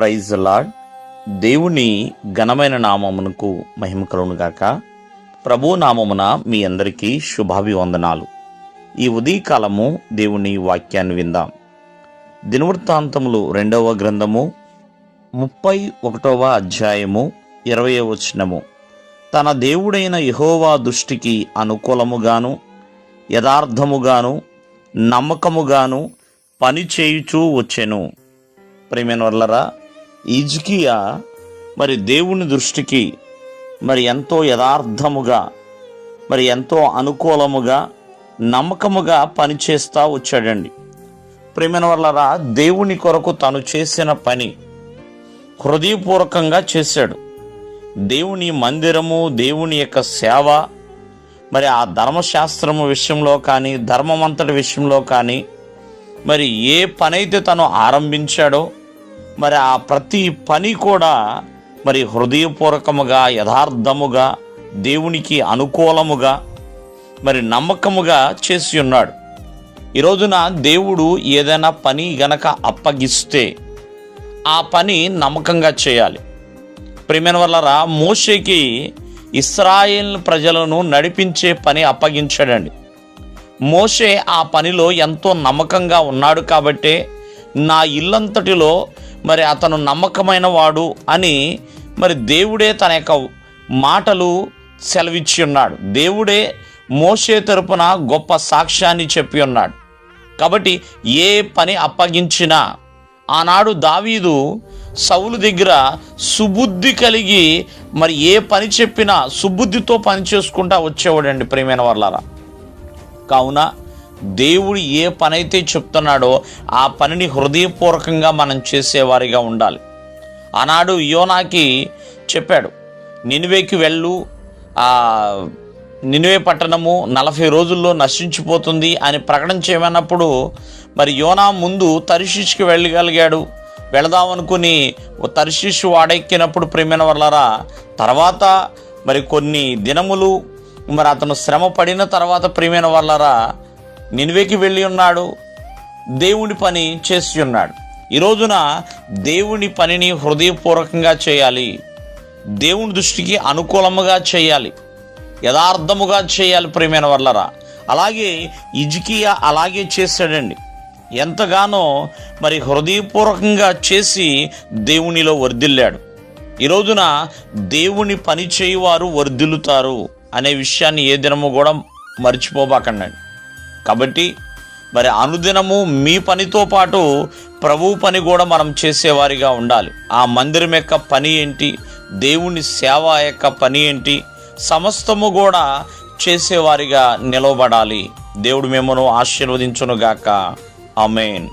Praise lord దేవుని ఘనమైన నామమునకు మహిమ కలుగునుగాక ప్రభు నామమున మీ అందరికీ శుభాభివందనాలు. ఈ ఉదయకాలము దేవుని వాక్యాన్ని విందాం. దినవృత్తాంతములు రెండవ గ్రంథము ముప్పై ఒకటవ అధ్యాయము ఇరవై వచనము. తన దేవుడైన యహోవా దృష్టికి అనుకూలముగాను యథార్థముగాను నమ్మకముగాను పని చేయుచూ వచ్చెను. ప్రేమైన వల్లరా ఈజ్కియా మరి దేవుని దృష్టికి మరి ఎంతో యథార్థముగా మరి ఎంతో అనుకూలముగా నమ్మకముగా పనిచేస్తూ వచ్చాడండి. ప్రేమైన వల్లరా దేవుని కొరకు తను చేసిన పని హృదయపూర్వకంగా చేశాడు. దేవుని మందిరము దేవుని యొక్క సేవ మరి ఆ ధర్మశాస్త్రము విషయంలో కానీ ధర్మమంతటి విషయంలో కానీ మరి ఏ పనైతే తను ఆరంభించాడో మరి ఆ ప్రతి పని కూడా మరి హృదయపూర్వకముగా యథార్థముగా దేవునికి అనుకూలముగా మరి నమ్మకముగా చేసి ఉన్నాడు. ఈ రోజున దేవుడు ఏదైనా పని గనక అప్పగిస్తే ఆ పని నమ్మకంగా చేయాలి. ప్రేమైన వల్లరా మోషేకి ఇస్రాయేల్ ప్రజలను నడిపించే పని అప్పగించాడండి. మోషే ఆ పనిలో ఎంతో నమ్మకంగా ఉన్నాడు కాబట్టే నా ఇల్లంతటిలో మరి అతను నమ్మకమైన వాడు అని మరి దేవుడే తన యొక్క మాటలు సెలవిచ్చి ఉన్నాడు. దేవుడే మోషే తరపున గొప్ప సాక్ష్యాన్ని చెప్పి ఉన్నాడు. కాబట్టి ఏ పని అప్పగించినా ఆనాడు దావీదు సౌలు దగ్గర సుబుద్ధి కలిగి మరి ఏ పని చెప్పినా సుబుద్ధితో పని చేసుకుంటా వచ్చేవాడండి ప్రేమైన వాళ్ళారా కావున దేవుడు ఏ పనైతే చెప్తున్నాడో ఆ పనిని హృదయపూర్వకంగా మనం చేసేవారిగా ఉండాలి. ఆనాడు యోనాకి చెప్పాడు నినివేకి వెళ్ళు. ఆ నినివే పట్టణము నలభై రోజుల్లో నశించిపోతుంది అని ప్రకటన చేయమన్నప్పుడు మరి యోనా ముందు తరిశిష్కి వెళ్ళగలిగాడు. వెళదామనుకుని తరిశిష్ వాడెక్కినప్పుడు ప్రేమైన వల్లరా తర్వాత మరి కొన్ని దినములు మరి అతను శ్రమ పడిన తర్వాత ప్రేమైన వల్లరా నినివేకి వెళ్ళి ఉన్నాడు దేవుని పని చేసి ఉన్నాడు. ఈ రోజున దేవుని పనిని హృదయపూర్వకంగా చేయాలి. దేవుని దృష్టికి అనుకూలముగా చేయాలి. యథార్థముగా చేయాలి ప్రేమైన వల్లరా అలాగే ఇజికియా అలాగే చేశాడండి. ఎంతగానో మరి హృదయపూర్వకంగా చేసి దేవునిలో వర్ధిల్లాడు. ఈ రోజున దేవుని పని చేయువారు వర్ధిల్లుతారు అనే విషయాన్ని ఏ దినము కూడా మర్చిపోబాకండి కాబట్టి మరి అనుదినము మీ పనితో పాటు ప్రభు పని కూడా మనం చేసేవారిగా ఉండాలి. ఆ మందిరం యొక్క పని ఏంటి? దేవుని సేవ యొక్క పని ఏంటి? సమస్తము కూడా చేసేవారిగా నిలవబడాలి దేవుడు మిమ్మను ఆశీర్వదించునుగాక. ఆమెన్.